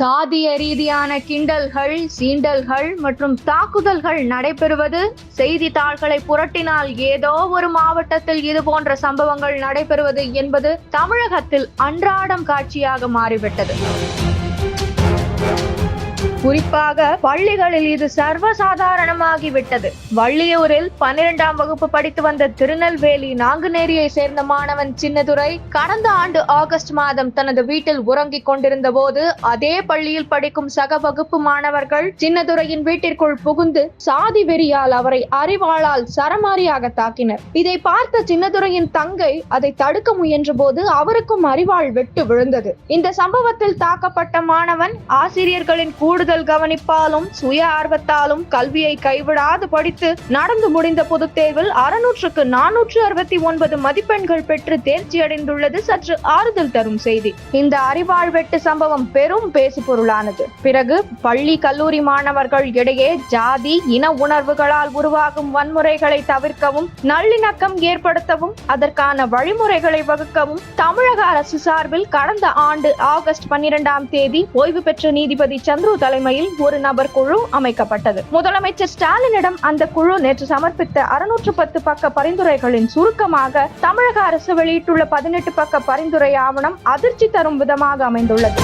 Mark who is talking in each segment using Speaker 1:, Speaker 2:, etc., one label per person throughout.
Speaker 1: சாதிய ரீதியான கிண்டல்கள் சீண்டல்கள் மற்றும் தாக்குதல்கள் நடைபெறுவது செய்தித்தாள்களை புரட்டினால் ஏதோ ஒரு மாவட்டத்தில் இது போன்ற சம்பவங்கள் நடைபெறுவது என்பது தமிழகத்தில் அன்றாடம் காட்சியாக மாறிவிட்டது. குறிப்பாக பள்ளிகளில் இது சர்வசாதாரணமாகிவிட்டது. வள்ளியூரில் பன்னிரெண்டாம் வகுப்பு படித்து வந்த திருநெல்வேலி நாங்குநேரியை சேர்ந்த மாணவன் சின்னதுரை கடந்த ஆண்டு ஆகஸ்ட் மாதம் தனது வீட்டில் உறங்கிக் கொண்டிருந்த போது அதே பள்ளியில் படிக்கும் சக வகுப்பு மாணவர்கள் சின்னதுரையின் வீட்டிற்குள் புகுந்து சாதி வெறியால் அவரை அறிவாளால் சரமாரியாக தாக்கினர். இதை பார்த்த சின்னதுரையின் தங்கை அதை தடுக்க முயன்ற போது அவருக்கும் அறிவாள் வெட்டு விழுந்தது. இந்த சம்பவத்தில் தாக்கப்பட்ட மாணவன் ஆசிரியர்களின் கூடுதல் கவனிப்பாலும் சுய ஆர்வத்தாலும் கல்வியை கைவிடாது படித்து நடந்து முடிந்த பொதுத் தேர்வில் அறுநூற்றுக்கு நானூற்று அறுபத்தி ஒன்பது மதிப்பெண்கள் பெற்று தேர்ச்சி அடைந்துள்ளது. சற்று ஆறுதல் தரும் செய்தி. இந்த அறிவாள் வெட்டு சம்பவம் பெரும் பேசு பொருளானது பிறகு பள்ளி கல்லூரி மாணவர்கள் இடையே ஜாதி இன உணர்வுகளால் உருவாகும் வன்முறைகளை தவிர்க்கவும் நல்லிணக்கம் ஏற்படுத்தவும் அதற்கான வழிமுறைகளை வகுக்கவும் தமிழக அரசு சார்பில் கடந்த ஆண்டு ஆகஸ்ட் பன்னிரெண்டாம் தேதி ஓய்வு பெற்ற நீதிபதி சந்துரு தலைமையில் ஒரு நபர் குழு அமைக்கப்பட்டது. முதலமைச்சர் ஸ்டாலினிடம் அந்த குழு நேற்று சமர்ப்பித்த அறுநூற்று பத்து பக்க பரிந்துரைகளின் சுருக்கமாக தமிழக அரசு வெளியிட்டுள்ள பதினெட்டு பக்க பரிந்துரை ஆவணம் அதிர்ச்சி தரும் விதமாக அமைந்துள்ளது.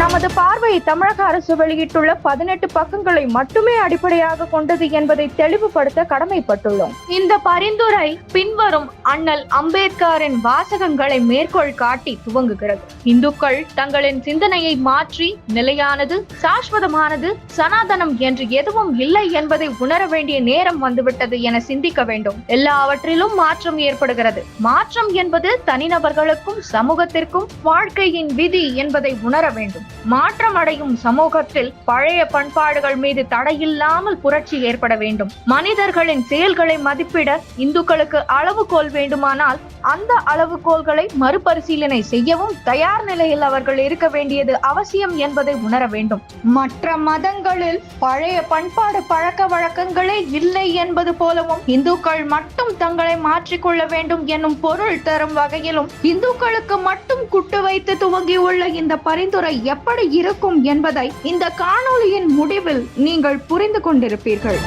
Speaker 1: நமது பார்வை தமிழக அரசு வெளியிட்டுள்ள பதினெட்டு பக்கங்களை மட்டுமே அடிப்படையாக கொண்டது என்பதை தெளிவுபடுத்த கடமைப்பட்டுள்ளோம். இந்த பரிந்துரை பின்வரும் அண்ணல் அம்பேத்கரின் வாசகங்களை மேற்கோள் காட்டி துவங்குகிறது. இந்துக்கள் தங்களின் சிந்தனையை மாற்றி நிலையானது சாஸ்வதமானது சனாதனம் என்று எதுவும் இல்லை என்பதை உணர வேண்டிய நேரம் வந்துவிட்டது என சிந்திக்க வேண்டும். எல்லாவற்றிலும் மாற்றம் ஏற்படுகிறது. மாற்றம் என்பது தனிநபர்களுக்கும் சமூகத்திற்கும் வாழ்க்கையின் விதி என்பதை உணர வேண்டும். மாற்றம் அடையும் சமூகத்தில் பழைய பண்பாடுகள் மீது தடையில்லாமல் புரட்சி ஏற்பட வேண்டும். மனிதர்களின் செயல்களை மதிப்பிட இந்துக்களுக்கு அளவுகோல் வேண்டுமானால் அந்த அளவுகோல்களை மறுபரிசீலனை செய்யவும் தயார் நிலையில் அவர்கள் இருக்க வேண்டியது அவசியம் என்பதை உணர வேண்டும். மற்ற மதங்களில் பழைய பண்பாடு பழக்க வழக்கங்களே இல்லை என்பது போலவும் இந்துக்கள் மட்டும் தங்களை மாற்றிக்கொள்ள வேண்டும் என்னும் பொருள் தரும் வகையிலும் இந்துக்களுக்கு மட்டும் குட்டு வைத்து துவங்கியுள்ள இந்த பரிந்துரை எப்படி இருக்கும் என்பதை இந்த காணொளியின் முடிவில் நீங்கள் புரிந்து கொண்டிருப்பீர்கள்.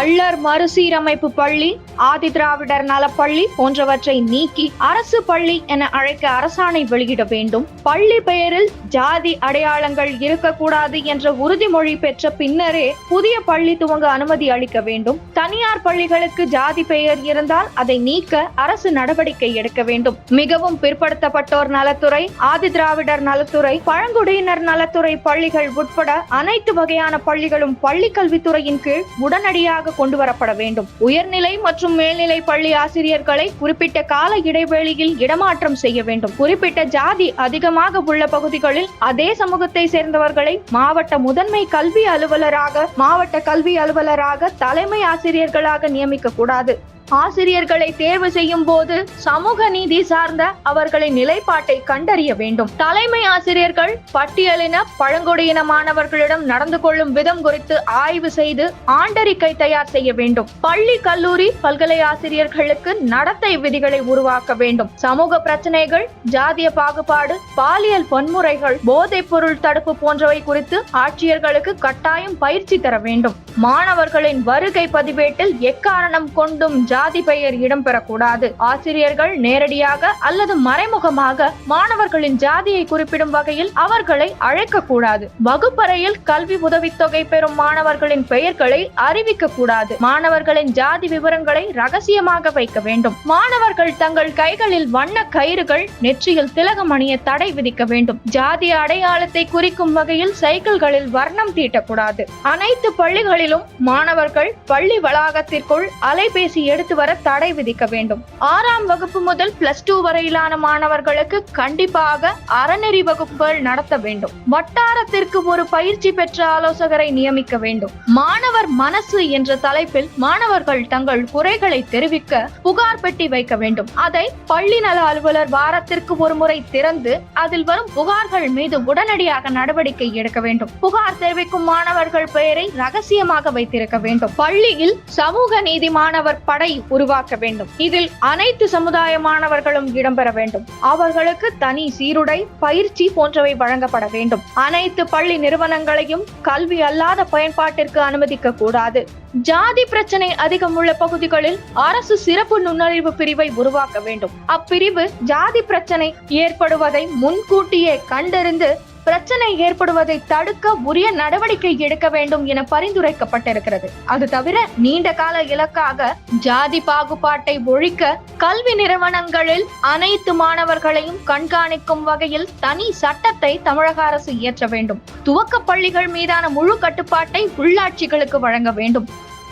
Speaker 1: கள்ளர் மறுசீரமைப்பு பள்ளி ஆதி திராவிடர் நலப்பள்ளி போன்றவற்றை நீக்கி அரசு பள்ளி என அழைக்க அரசாணை வெளியிட வேண்டும். பள்ளி பெயரில் ஜாதி அடையாளங்கள் இருக்கக்கூடாது என்ற உறுதிமொழி பெற்ற பின்னரே புதிய பள்ளி துவங்க அனுமதி அளிக்க வேண்டும். தனியார் பள்ளிகளுக்கு ஜாதி பெயர் இருந்தால் அதை நீக்க அரசு நடவடிக்கை எடுக்க வேண்டும். மிகவும் பிற்படுத்தப்பட்டோர் நலத்துறை ஆதி திராவிடர் நலத்துறை பழங்குடியினர் நலத்துறை பள்ளிகள் உட்பட அனைத்து வகையான பள்ளிகளும் பள்ளி கல்வித்துறையின் கீழ் உடனடியாக கொண்டு வரப்பட வேண்டும். உயர்நிலை மற்றும் மேல்நிலை பள்ளி ஆசிரியர்களை குறிப்பிட்ட கால இடைவெளியில் இடமாற்றம் செய்ய வேண்டும். குறிப்பிட்ட ஜாதி அதிகமாக உள்ள பகுதிகளில் அதே சமூகத்தை சேர்ந்தவர்களை மாவட்ட முதன்மை கல்வி அலுவலராக மாவட்ட கல்வி அலுவலராக தலைமை ஆசிரியர்களாக நியமிக்க கூடாது. ஆசிரியர்களை தேர்வு செய்யும் போது சமூக நீதி சார்ந்த அவர்களின் நிலைப்பாட்டை கண்டறிய வேண்டும். தலைமை ஆசிரியர்கள் பட்டியலின பழங்குடியின மாணவர்களிடம் நடந்து கொள்ளும் விதம் குறித்து ஆய்வு செய்து ஆண்டறிக்கை தயார் செய்ய வேண்டும். பள்ளி கல்லூரி பல்கலை ஆசிரியர்களுக்கு நடத்தை விதிகளை உருவாக்க வேண்டும். சமூக பிரச்சனைகள் ஜாதிய பாகுபாடு பாலியல் வன்முறைகள் போதைப் பொருள் தடுப்பு போன்றவை குறித்து ஆட்சியர்களுக்கு கட்டாயம் பயிற்சி தர வேண்டும். மாணவர்களின் வருகை பதிவேட்டில் எக்காரணம் கொண்டும் ஜாதி பெயர் இடம்பெறக்கூடாது. ஆசிரியர்கள் நேரடியாக அல்லது மறைமுகமாக மாணவர்களின் ஜாதியை குறிப்பிடும் வகையில் அவர்களை அழைக்கக்கூடாது. வகுப்பறையில் கல்வி உதவித்தொகை பெறும் மாணவர்களின் பெயர்களை அறிவிக்க கூடாது மாணவர்களின் ஜாதி விவரங்களை ரகசியமாக வைக்க வேண்டும். மாணவர்கள் தங்கள் கைகளில் வண்ண கயிறுகள் நெற்றியில் திலகம் அணிய தடை விதிக்க வேண்டும். ஜாதி அடையாளத்தை குறிக்கும் வகையில் சைக்கிள்களில் வர்ணம் தீட்டக்கூடாது. அனைத்து பள்ளிகளிலும் மாணவர்கள் பள்ளி வளாகத்திற்குள் அலைபேசி எடுத்து வர தடை விதிக்க வேண்டும். ஆறாம் வகுப்பு முதல் பிளஸ் டூ வரையிலான மாணவர்களுக்கு கண்டிப்பாக அறநெறி வகுப்புகள் நடத்த வேண்டும். வட்டாரத்திற்கு ஒரு பயிற்சி பெற்ற ஆலோசகரை நியமிக்க வேண்டும். மாணவர் மனசு என்ற தலைப்பில் மாணவர்கள் தங்கள் குறைகளை தெரிவிக்க புகார் பெட்டி வைக்க வேண்டும். அதை பள்ளி நல அலுவலர் வாரத்திற்கு ஒரு முறை திறந்து அதில் வரும் புகார்கள் மீது உடனடியாக நடவடிக்கை எடுக்க வேண்டும். புகார் தெரிவிக்கும் மாணவர்கள் பெயரை ரகசியமாக வைத்திருக்க வேண்டும். பள்ளியில் சமூக நீதி மாணவர் படை உருவாக்க வேண்டும். இதில் அனைத்து சமுதாய மாணவர்களும் இடம்பெற வேண்டும். அவர்களுக்கு தனி சீருடை பயிற்சி போன்றவை வழங்கப்பட வேண்டும். அனைத்து பள்ளி நிறுவனங்களையும் கல்வி அல்லாத பயன்பாட்டிற்கு அனுமதிக்க கூடாது. ஜாதி பிரச்சனை அதிகம் உள்ள பகுதிகளில் அரசு சிறப்பு நுண்ணறிவு பிரிவை உருவாக்க வேண்டும். அப்பிரிவு ஜாதி பிரச்சனை ஏற்படுவதை முன்கூட்டியே கண்டறிந்து பிரச்சனை ஏற்படுவதை தடுக்க உரிய நடவடிக்கை எடுக்க வேண்டும் என பரிந்துரைக்கப்பட்டிருக்கிறது. அது தவிர நீண்ட கால இலக்காக ஜாதி பாகுபாட்டை ஒழிக்க கல்வி நிறுவனங்களில் அனைத்து மாணவர்களையும் கண்காணிக்கும் வகையில் தனி சட்டத்தை தமிழக அரசு இயற்ற வேண்டும். துவக்க பள்ளிகள் மீதான முழு கட்டுப்பாட்டை உள்ளாட்சிகளுக்கு வழங்க வேண்டும்.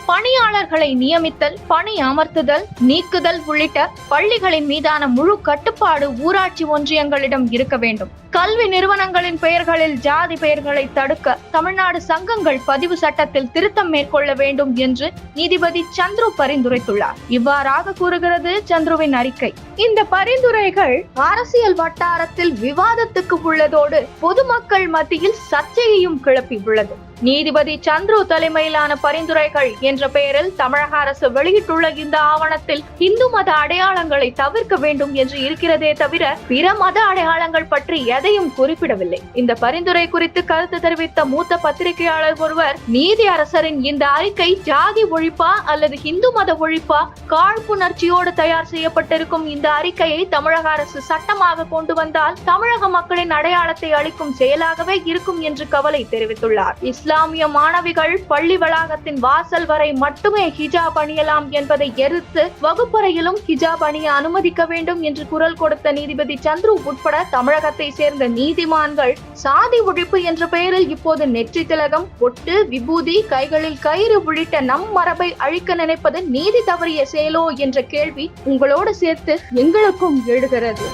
Speaker 1: பணியாளர்களை நியமித்தல் பணி அமர்த்துதல் நீக்குதல் உள்ளிட்ட பள்ளிகளின் மீதான முழு கட்டுப்பாடு ஊராட்சி ஒன்றியங்களிடம் இருக்க வேண்டும். கல்வி நிறுவனங்களின் பெயர்களில் ஜாதி பெயர்களை தடுக்க தமிழ்நாடு சங்கங்கள் பதிவு சட்டத்தில் திருத்தம் மேற்கொள்ள வேண்டும் என்று நீதிபதி சந்துரு பரிந்துரைத்துள்ளார். இவ்வாறாக கூறுகிறது சந்துருவின் அறிக்கை. இந்த பரிந்துரைகள் அரசியல் வட்டாரத்தில் விவாதத்துக்கு உள்ளதோடு பொதுமக்கள் மத்தியில் சர்ச்சையையும் கிளப்பி உள்ளது நீதிபதி சந்துரு தலைமையிலான பரிந்துரைகள் என்ற பெயரில் தமிழக அரசு வெளியிட்டுள்ள இந்த ஆவணத்தில் இந்து மத அடையாளங்களை தவிர்க்க வேண்டும் என்று இருக்கிறதே தவிர பிற மத அடையாளங்கள் பற்றி எதையும் குறிப்பிடவில்லை. இந்த பரிந்துரை குறித்து கருத்து தெரிவித்த மூத்த பத்திரிகையாளர் ஒருவர் நீதி அரசரின் இந்த அறிக்கை ஜாதி ஒழிப்பா அல்லது இந்து மத ஒழிப்பா? காழ்ப்புணர்ச்சியோடு தயார் செய்யப்பட்டிருக்கும் இந்த அறிக்கையை தமிழக அரசு சட்டமாக கொண்டு வந்தால் தமிழக மக்களின் அடையாளத்தை அளிக்கும் செயலாகவே இருக்கும் என்று கவலை தெரிவித்துள்ளார். இஸ்லாமிய மாணவிகள் பள்ளி வளாகத்தின் வாசல் வரை மட்டுமே ஹிஜாப் அணியலாம் என்பதை எதிர்த்து வகுப்பறையிலும் ஹிஜாப் அணிய அனுமதிக்க வேண்டும் என்று குரல் கொடுத்த நீதிபதி சந்துரு உட்பட தமிழகத்தை சேர்ந்த நீதிமான்கள் சாதி ஒழிப்பு என்ற பெயரில் இப்போது நெற்றி திலகம் பொட்டு விபூதி கைகளில் கயிறு உள்ளிட்ட நம் மரபை அழிக்க நினைப்பது நீதி தவறிய செயலோ என்ற கேள்வி உங்களோடு சேர்த்து எங்களுக்கும் எழுகிறது.